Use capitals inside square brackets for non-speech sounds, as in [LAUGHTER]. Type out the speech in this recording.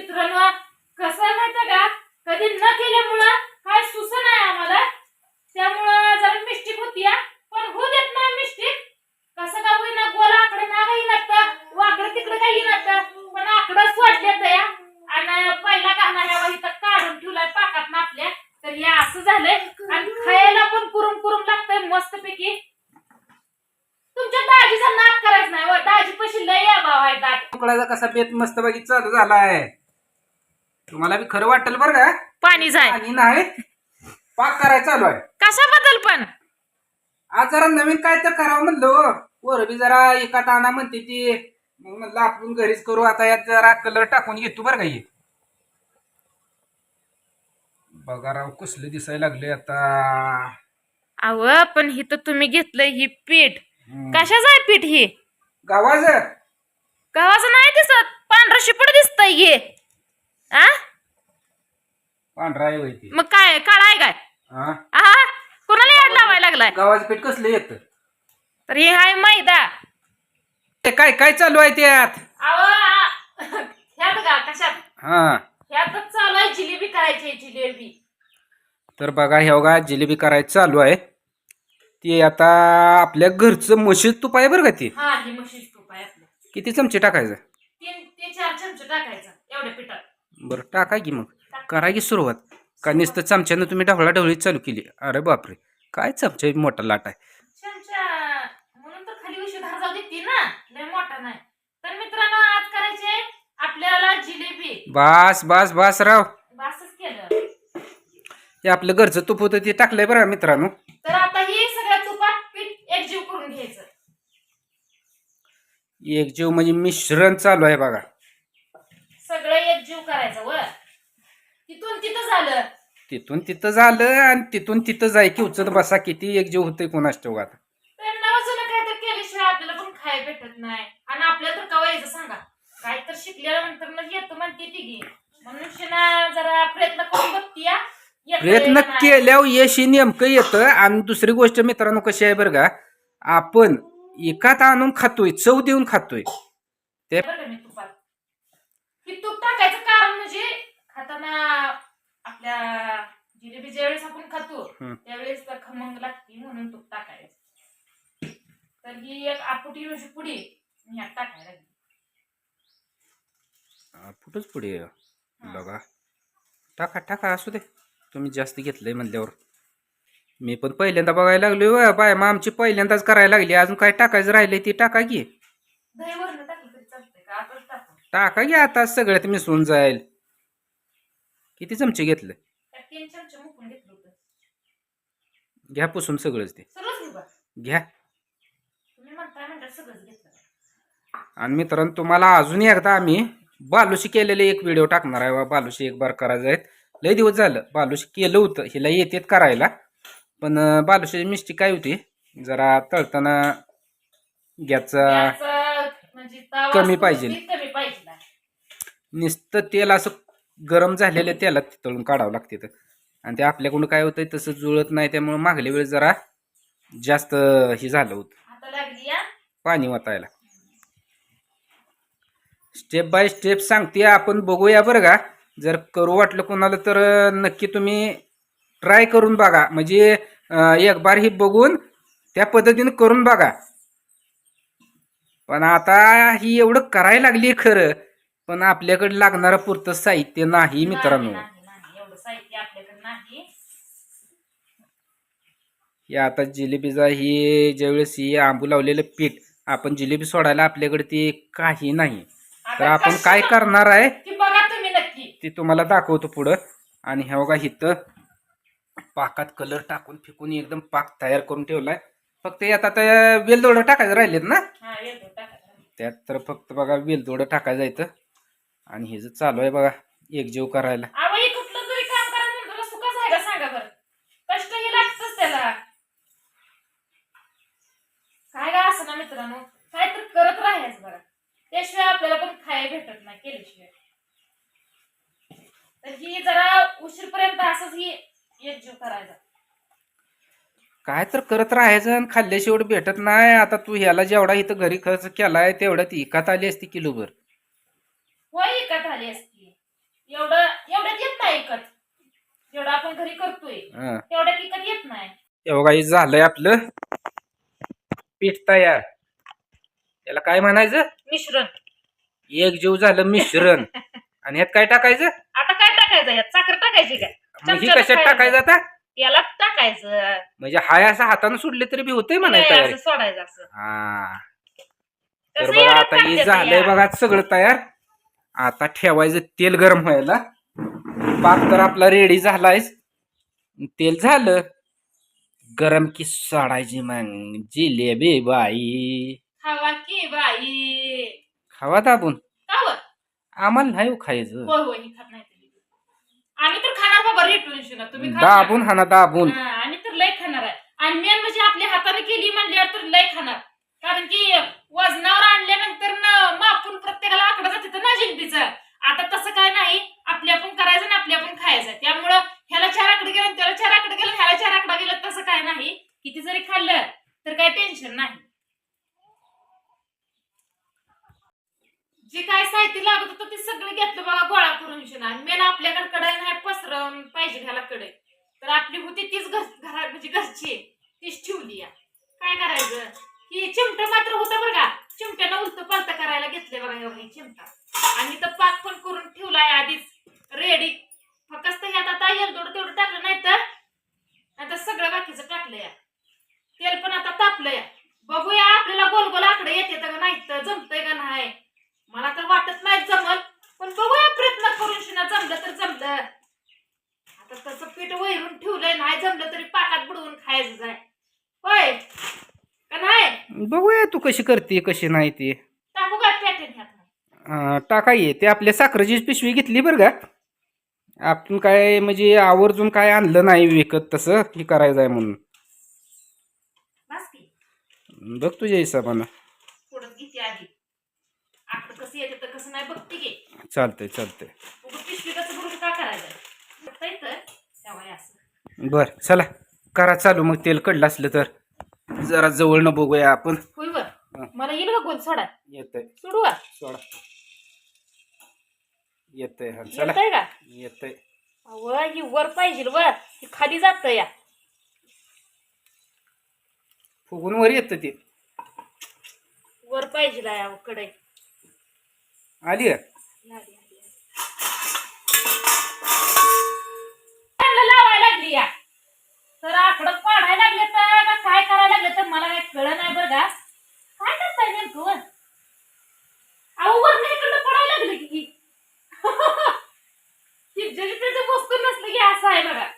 मित्रांनो कसं आहे माहिती का? कधी न केल्यामुळं काय सुसन आहे आम्हाला. त्यामुळं जरा मिस्टेक होती पण होऊ देत नाही मिस्टेक. कसं का होईना गोला आकडे ना काही लागतं वाकडं तिकडे काही लागतं पण आकडं सोडले या आणि पहिला काढणाऱ्या इथं काढून ठेवलाय पाकात आपल्या. तर या असं झालंय. आणि खायला पण कुरुम कुरुम लागतंय मस्तपैकी. तुमच्या दाजीचा नाद करायचं नाही हो. दाजी पशी लय या भाव आहे दाट तुकडाचा कसा बेत मस्त बाकी चालू झालाय. तुम्हाला बी खरं वाटेल बरं का? पाणी जाय. आणि नाही. पाक करायला चालू आहे. कशाबद्दल पण? आज जरा नवीन काय तर करावं म्हणलं. वर बी जरा एका ताना म्हणते ती. मग म्हणलं आपण घरीच करू. आता यात जरा कलर टाकून घेतो बरं का हे. बघा राव कसले दिसायला लागले आता. अव पण ही तर तुम्ही घेतलं ही पीठ. हम्म. कशाचं आहे पीठ ही? गावाचं गव्हाचं नाही दिसत. पांढरं शिपड दिसतंय हे. आ? पांढरा आहे होय ते मग काय काळा आहे काय? हा आ? कोणाला याड लावायला लागलाय? गावाचं पीठ कसलं येतं? तर हे आहे मैदा. ते काय काय चालू आहे त्यात? अव ह्यात का कशात? हा. ह्यातच चालू आहे जिलेबी करायची जिलेबी. तर बघा हे बघा जिलेबी करायचं चालू आहे. ते आता आपल्या घरचं म्हशीचं तूप आहे बरं का ते? हा ही म्हशीच तूप आहे आपलं. किती चमचे टाकायचं? तीन ते चार चमचे टाकायचं एवढ्या पिठात. बरं टाका की मग. करा की सुरुवात. का नुसतं चमच्यानं तुम्ही ढवळा ढवळी चालू केली. अरे बापरे. काय चमचा मोठा लाट आहे. म्हणून तर खाली उशी धार जाऊ देते ना. लय मोठा नाही. तर मित्रांनो आज करायचे आपल्याला जिलेबी. बास बास बास राव. बासच केलं. हे आपलं घरचं तूप होतं ते टाकलंय बरं मित्रांनो. तर आता ही सगळ्या तुपात पीठ एकजीव करून घ्यायचं. एक जीव म्हणजे मिश्रण चालू आहे बघा. सगळं एकजीव करायचं व तिथून तिथं झालं. तिथून तिथं झालं आणि तिथून तिथं जाय की उचत बसा किती एक जीव होतंय कोणाच ठेव आता. तर नवजुनं काय तर केल्याशिवाय आपल्याला पण खायला भेटत नाही. आणि आपल्याला तर कवा यायचं सांगा? काय तर शिकल्यानंतर मग येतो म्हणते ती घे मनुष्यना जरा प्रयत्न करून बघती या. येतं प्रयत्न येतं नाही. केल्यावर यश हे नेमकं येतं. आणि दुसरी गोष्ट मित्रांनो कशी आहे बरं का? आपण एकात आणून खातोय चव देऊन खातोय. ते बरं का मी तुपात ही तूप टाकायचं कारण म्हणजे खाताना आपल्या जिलेबी ज्यावेळेस आपण खातो हं. त्यावेळेस तर खमंग लागते म्हणून तूप टाकायचं. तर ही एक आपुटी अशी पुडी मी ह्यात टाकायला लागली. फुटच पुढे बघा. टाका टाका असू दे. तुम्ही जास्त घेतलंय म्हणल्यावर. मी पण पहिल्यांदा बघायला लागलो व बाय मग आमची पहिल्यांदाच करायला लागली. अजून काय टाकायचं राहिलंय ती टाका की. दही वरण टाकलं तरी चालतंय का आपण टाकू की आता सगळ्यात मिसळून जाईल. किती चमचे घेतले? घ्या पुसून सगळंच ते. घ्या. आणि मित्रांनो तुम्हाला अजून एकदा आम्ही बालुशी केलेले एक व्हिडिओ टाकणार आहे बा. बालुशी एक बार करायचं आहे लय दिवस झालं बालुशी केलं होतं. हिला येतेत करायला. पण बालुशीची मिस्टेक काय होती? जरा तळताना गॅसचा म्हणजे कमी पाहिजे. नुसतं तेल असं गरम झालेल्या तेलात तळून काढावं लागते तर आणि ते आपल्याकडून काय होतंय तसं जुळत नाही त्यामुळे मागल्या वेळेस जरा जास्त हे झालं होतं. पाणी वाटायला स्टेप बाय स्टेप सांगते आपण बघूया बरं का. जर करू वाटलं कोणाला तर नक्की तुम्ही ट्राय करून बघा. म्हणजे एक बार ही बघून त्या पद्धतीने करून बघा. पण आता ही एवढं करायला लागली खरं. पण आपल्याकडे लागणारं पुरतं साहित्य नाही मित्रांनो. नाही, नाही, नाही. एवढं साहित्य आपल्याकडे नाही. हे आता जिलेबीचा ही ज्यावेळेस ही आंबू लावलेलं पीठ आपण जिलेबी सोडायला आपल्याकडे ते काही नाही. तर आपण काय करणार आहे? ती बघा तुम्ही नक्की. ते तुम्हाला दाखवतो पुढं. आणि हे बघा इथं पाकात कलर टाकून फेकून एकदम पाक तयार करून ठेवलाय. फक्त यात आता वेलदोडं टाकायचं राहिलेत ना? हा येतो. त्यात तर फक्त बघा वेलदोडं टाकायचं इथं. आणि हे जे चालू आहे बघा एकजीव करायला. अहो, कुठलं तरी काम करा म्हणून तुला सुखाच आहे का सांगा बरं. कष्ट हे लागतच त्याला. काय काय असं ना मित्रांनो? काय तर करत राहायचं बघा त्याशिवाय आपल्याला पण खायला भेटत नाही केल्याशिवाय. तर ही जरा उशीरपर्यंत असंच ही एकजीव करायचा. काय तर करत राहायचं आणि खाल्ल्याशिवाय भेटत नाही. आता तू ह्याला जेवढा इथं घरी खर्च केलाय तेवढ्या ती इकात आली असती किलोभर. होय आली असती. एवढं एवढ्यात येत नाही जेवढं आपण घरी करतोय तेवढ्यात येत नाही. झालंय आपलं. पीठ तयार. त्याला काय म्हणायचं? मिश्रण. एक जीव झालं मिश्रण. [LAUGHS] आणि ह्यात काय टाकायचं? आता काय टाकायचं? यात साखर टाकायची काय कशात टाकायचं आता? याला टाकायचं. म्हणजे हाय असं हातानं सोडले तरी बी होतय म्हणायचं सोडायचं असं. हा. तर बघा आता हे झालंय बघा सगळं तयार. आता ठेवायचं तेल गरम व्हायला. पाक तर आपला रेडी झालाय तेल झालं. गरम की सोडायची मग. जिलेबी बाई. खावा की बाई. खावा दाबून. आम्हाला नाही हो खायचं. आम्ही तर खाणार बाबा रेटून तुम्ही दाबून दाबून. आम्ही तर लय खाणार आहे. आणि मेन म्हणजे आपल्या हाताने केली म्हणल्यावर तर लय खाणार. कारण की वजनावर आणल्यानंतर ना मापून प्रत्येकाला आकडा जाते तर ना जिंकतीचं आता तसं काय नाही. आपल्या आपण करायचं ना आपल्या आपण खायचं. त्यामुळं ह्याला चार आकडे गेलं त्याला चार आकडे गेलं ह्याला चार आकडा गेलं तसं काय नाही. किती जरी खाल्लं तर काय टेन्शन नाही. जे काय साहित्य लागत होतं ते सगळं घेतलं बघा गोळा करून शिना मेन आपल्याकडे कढई नाही पसरवून पाहिजे घ्यायला कडे तर आपली होती तीच घर घरा म्हणजे घरची. आहे. तीच ठेवली या. काय करायचं? ही चिमट मात्र होतं बरं का. चिमट्यानं उलट पालत करायला घेतले बघा एवढे चिमटा. आणि तर पाक पण करून ठेवलाय आधीच. रेडी फक्त ह्यात आता येलदोड तेवढं टाकलं नाही तर आता सगळं बाकीचं टाकलं या तेल पण आता तापलं या बघूया आपल्याला गोल गोल आकडे येते का नाही तर जमतंय का नाही मला तर वाटत नाही जमल पण बघूया प्रयत्न करून शिना जमलं तर जमलं आता तसं पीठ वैरून ठेवलंय नाही जमलं तरी पाकात बुडवून खायचं जाय होय का नाही बघूया तू कशी करते कशी नाही ते? टाकू अं, ये ते आपल्या साखरेची पिशवी घेतली बरं का. आपण काय म्हणजे आवर्जून काय आणलं नाही विकत तसं की करायचं आहे म्हणून. बस की. बघ तुझ्या हिशोबानं. थोडं घेते आधी? आकडं कसं येते तर कसं नाही बघते की. चालतंय चालतंय. उगाच पिशवी कसं भरून का करायचं? बघता येतं? तेव्हा असं. बर चला. करा चालू. मग तेल कडलं असलं तर. जरा जवळ न बघूया आपण. मला येईल का गोल सोडा. येतंय. सोडू का? सोडा. येतंय हा चला. येतंय का? येतंय. अव ही वर पाहिजे वर ही खाली जात या. फुगून वर येतं ते. वर पाहिजे या कडे आली का? लावायला लागली या. तर आकडं पाडायला लागले तर का काय करायला लागले तर मला काही कळ नाही बरं का. काय नेमकं वर अहो वर इकडनं पडायला लागले की. [LAUGHS] ती ज्याची वस्तू नसली की असं आहे बघा.